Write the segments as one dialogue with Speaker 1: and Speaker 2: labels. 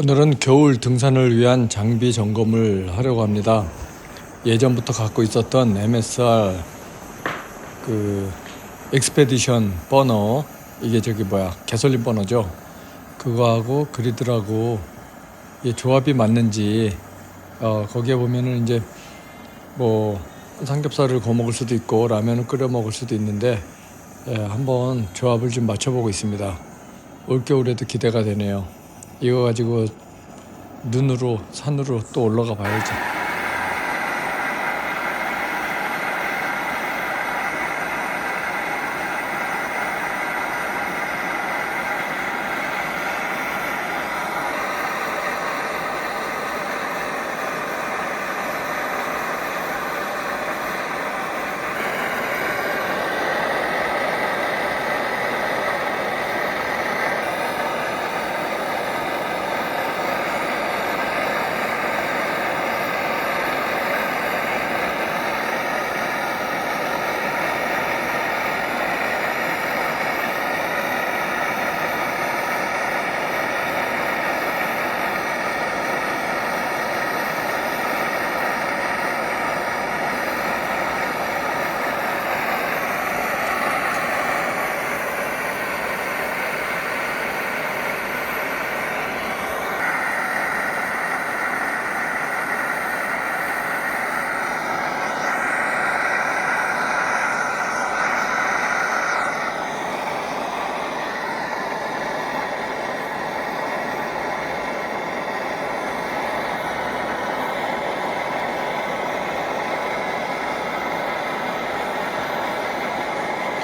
Speaker 1: 오늘은 겨울 등산을 위한 장비 점검을 하려고 합니다. 예전부터 갖고 있었던 MSR 그 엑스페디션 버너 이게 저기 뭐야 개솔린 버너죠. 그거하고 그리드라고 이게 조합이 맞는지 어 거기에 보면은 이제 뭐 삼겹살을 구워 먹을 수도 있고 라면을 끓여 먹을 수도 있는데 예, 한번 조합을 좀 맞춰보고 있습니다. 올겨울에도 기대가 되네요. 이거 가지고 눈으로 산으로 또 올라가 봐야지.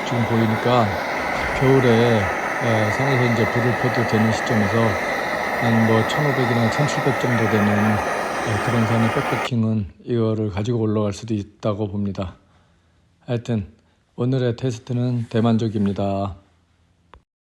Speaker 1: 지금 보이니까 겨울에 에, 산에서 이제 불을 펴도 되는 시점에서 한 뭐 1500이나 1700 정도 되는 에, 그런 산의 백패킹은 이거를 가지고 올라갈 수도 있다고 봅니다. 하여튼 오늘의 테스트는 대만족입니다.